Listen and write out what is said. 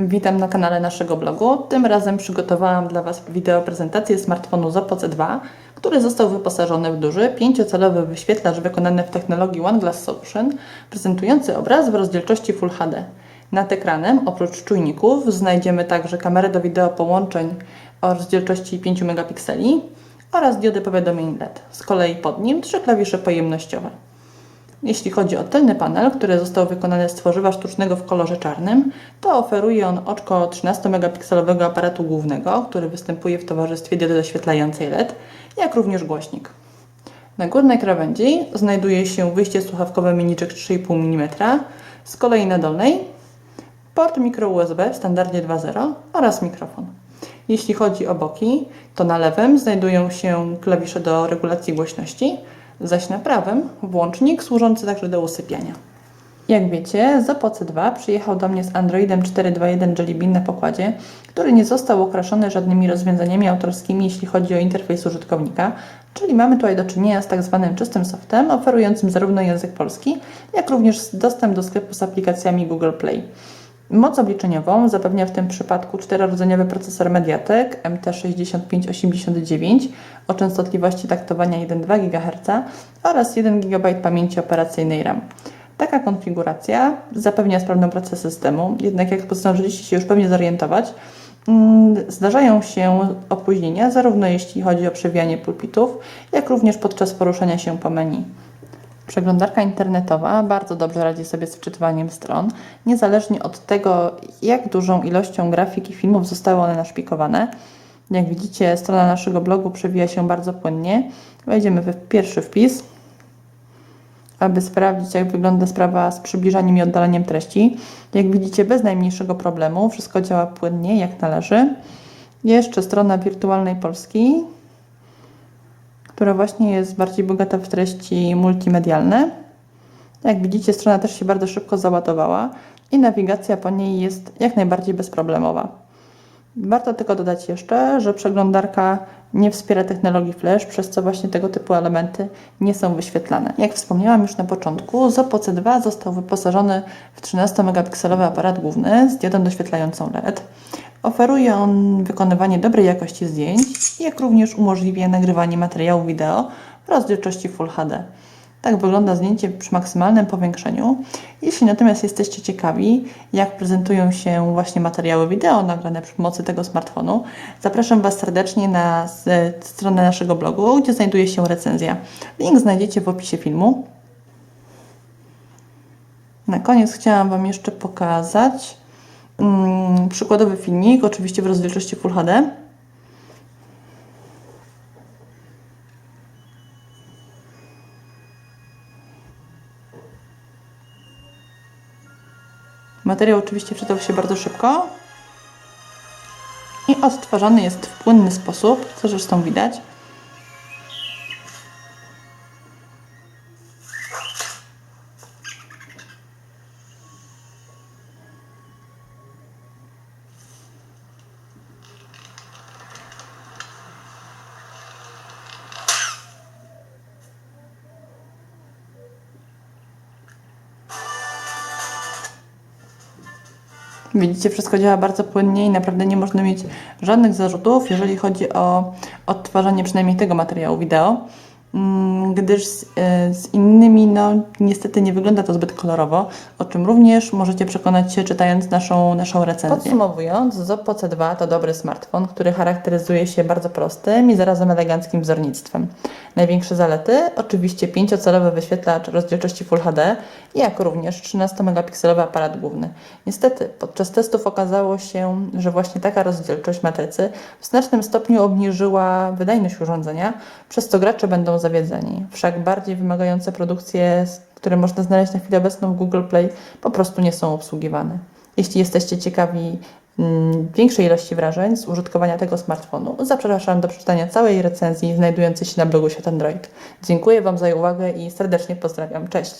Witam na kanale naszego blogu. Tym razem przygotowałam dla Was wideo prezentację smartfonu Zopo C2, który został wyposażony w duży, pięciocalowy wyświetlacz wykonany w technologii One Glass Solution, prezentujący obraz w rozdzielczości Full HD. Nad ekranem, oprócz czujników, znajdziemy także kamerę do wideo połączeń o rozdzielczości 5 megapikseli oraz diody powiadomień LED. Z kolei pod nim trzy klawisze pojemnościowe. Jeśli chodzi o tylny panel, który został wykonany z tworzywa sztucznego w kolorze czarnym, to oferuje on oczko 13-megapikselowego aparatu głównego, który występuje w towarzystwie diody doświetlającej LED, jak również głośnik. Na górnej krawędzi znajduje się wyjście słuchawkowe mini jack 3,5 mm, z kolei na dolnej port mikro USB w standardzie 2.0 oraz mikrofon. Jeśli chodzi o boki, to na lewym znajdują się klawisze do regulacji głośności, zaś na prawym włącznik służący także do usypiania. Jak wiecie, Zopo C2 przyjechał do mnie z Androidem 4.2.1 Jelly Bean na pokładzie, który nie został okraszony żadnymi rozwiązaniami autorskimi, jeśli chodzi o interfejs użytkownika, czyli mamy tutaj do czynienia z tak zwanym czystym softem, oferującym zarówno język polski, jak również dostęp do sklepu z aplikacjami Google Play. Moc obliczeniową zapewnia w tym przypadku czterorodzeniowy procesor Mediatek MT6589 o częstotliwości taktowania 1,2 GHz oraz 1 GB pamięci operacyjnej RAM. Taka konfiguracja zapewnia sprawną pracę systemu, jednak jak postanowiliście się już pewnie zorientować, mm, zdarzają się opóźnienia, zarówno jeśli chodzi o przewijanie pulpitów, jak również podczas poruszania się po menu. Przeglądarka internetowa bardzo dobrze radzi sobie z wczytywaniem stron, niezależnie od tego, jak dużą ilością grafik i filmów zostały one naszpikowane. Jak widzicie, strona naszego blogu przewija się bardzo płynnie. Wejdziemy w pierwszy wpis, aby sprawdzić, jak wygląda sprawa z przybliżaniem i oddaleniem treści. Jak widzicie, bez najmniejszego problemu, wszystko działa płynnie, jak należy. Jeszcze strona wirtualnej Polski, która właśnie jest bardziej bogata w treści multimedialne. Jak widzicie, strona też się bardzo szybko załadowała i nawigacja po niej jest jak najbardziej bezproblemowa. Warto tylko dodać jeszcze, że przeglądarka nie wspiera technologii flash, przez co właśnie tego typu elementy nie są wyświetlane. Jak wspomniałam już na początku, Zopo C2 został wyposażony w 13-megapikselowy aparat główny z diodą doświetlającą LED. Oferuje on wykonywanie dobrej jakości zdjęć, jak również umożliwia nagrywanie materiału wideo w rozdzielczości Full HD. Tak wygląda zdjęcie przy maksymalnym powiększeniu. Jeśli natomiast jesteście ciekawi, jak prezentują się właśnie materiały wideo nagrane przy pomocy tego smartfonu, zapraszam Was serdecznie na stronę naszego blogu, gdzie znajduje się recenzja. Link znajdziecie w opisie filmu. Na koniec chciałam Wam jeszcze pokazać przykładowy filmik, oczywiście w rozdzielczości Full HD. Materiał oczywiście czytał się bardzo szybko i odtwarzany jest w płynny sposób, co zresztą widać. Widzicie, wszystko działa bardzo płynnie i naprawdę nie można mieć żadnych zarzutów, jeżeli chodzi o odtwarzanie przynajmniej tego materiału wideo, mm, gdyż z, e, z innymi, no niestety nie wygląda to zbyt kolorowo, o czym również możecie przekonać się czytając naszą, naszą recenzję. Podsumowując, Zoppo C2 to dobry smartfon, który charakteryzuje się bardzo prostym i zarazem eleganckim wzornictwem. Największe zalety oczywiście 5-calowy wyświetlacz rozdzielczości Full HD, jak również 13-megapikselowy aparat główny. Niestety, podczas testów okazało się, że właśnie taka rozdzielczość matrycy w znacznym stopniu obniżyła wydajność urządzenia, przez co gracze będą zawiedzeni. Wszak bardziej wymagające produkcje, które można znaleźć na chwilę obecną w Google Play, po prostu nie są obsługiwane. Jeśli jesteście ciekawi większej ilości wrażeń z użytkowania tego smartfonu, zapraszam do przeczytania całej recenzji znajdującej się na blogu Świat Android. Dziękuję Wam za uwagę i serdecznie pozdrawiam. Cześć!